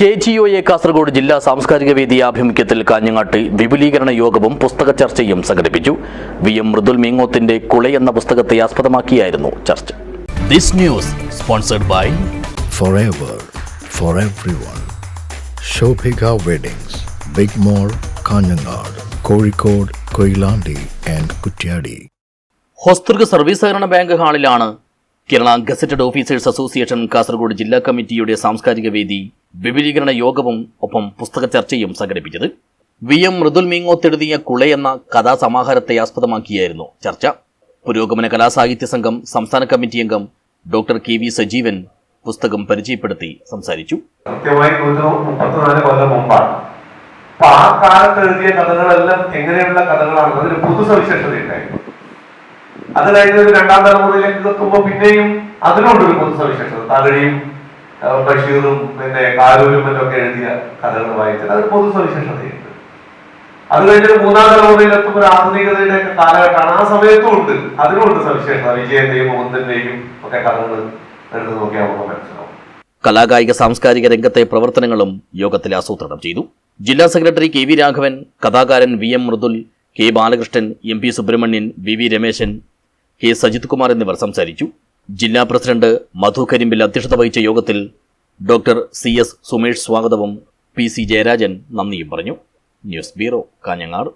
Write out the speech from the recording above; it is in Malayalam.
K G O A Kasaragod ജില്ലാ സാംസ്കാരിക വേദി ആഭിമുഖ്യത്തിൽ കാഞ്ഞങ്ങാട്ട് വിപുലീകരണ യോഗവും പുസ്തക ചർച്ചയും സംഘടിപ്പിച്ചു. വി എം മൃദുൽ മീങ്ങോത്തിന്റെ കുള എന്ന പുസ്തകത്തെ ആസ്പദമാക്കിയായിരുന്നു ചർച്ച. This news sponsored by forever for everyone Shobhika weddings big mall Kanhangad Kozhikode Koyilandy and Kuttiady ഹോസ്തൃക service സഹകരണ bank ഹാളിലാണ് Kerala gazetted officers association Kasaragod ജില്ലാ കമ്മിറ്റിയുടെ സാംസ്കാരിക വേദി വിപുലീകരണ യോഗവും ഒപ്പം പുസ്തക ചർച്ചയും സംഘടിപ്പിച്ചത് വി എം മൃദുൽ മീങ്ങോത്തെഴുതിയ കുള എന്ന കഥാസമാഹാരത്തെ ആസ്പദമാക്കിയായിരുന്നു ചർച്ച. പുരോഗമന കലാസാഹിത്യ സംഘം സംസ്ഥാന കമ്മിറ്റി അംഗം ഡോക്ടർ കെ. വി. സജീവൻ പുസ്തകം പരിചയപ്പെടുത്തി സംസാരിച്ചു. അപ്പൊ കഥകളെല്ലാം എങ്ങനെയുള്ള കഥകളാണ്? അതിന് പുതു രണ്ടാം തലമുറയിലേക്ക് എത്തുമ്പോൾ പിന്നെയും അതിനോടൊരു പൊതു സവിശേഷത. തകഴിയും ബഷീറും പിന്നെ കാരൂരും മറ്റൊക്കെ എഴുതിയ കഥകൾ വായിച്ചത്. അത് പൊതു സവിശേഷതയുണ്ട്. അത് കഴിഞ്ഞിട്ട് മൂന്നാം തലമുറയിലെത്തുമ്പോൾ ഒരു ആധുനികതയുടെ ഒക്കെ കാലഘട്ടമാണ്. ആ സമയത്തും ഉണ്ട്. അതിനുമുണ്ട് സവിശേഷത. വിജയന്റെയും മുകുന്ദന്റെയും ഒക്കെ കഥകൾ എടുത്ത് നോക്കിയാൽ നമുക്ക് മനസ്സിലാവും. കലാകായിക സാംസ്കാരിക രംഗത്തെ പ്രവർത്തനങ്ങളും യോഗത്തിൽ ആസൂത്രണം ചെയ്തു. ജില്ലാ സെക്രട്ടറി കെ വി രാഘവൻ കഥാകാരൻ V M Mridul K Balakrishnan M P Subrahmanyan V V Rameshan K Sajith Kumar എന്നിവർ സംസാരിച്ചു. ജില്ലാ പ്രസിഡന്റ് മധു കരിമ്പിൽ അധ്യക്ഷത വഹിച്ച യോഗത്തിൽ ഡോക്ടർ സി എസ് സുമേഷ് സ്വാഗതവും പി സി ജയരാജൻ നന്ദിയും പറഞ്ഞു. News bureau Kanhangad.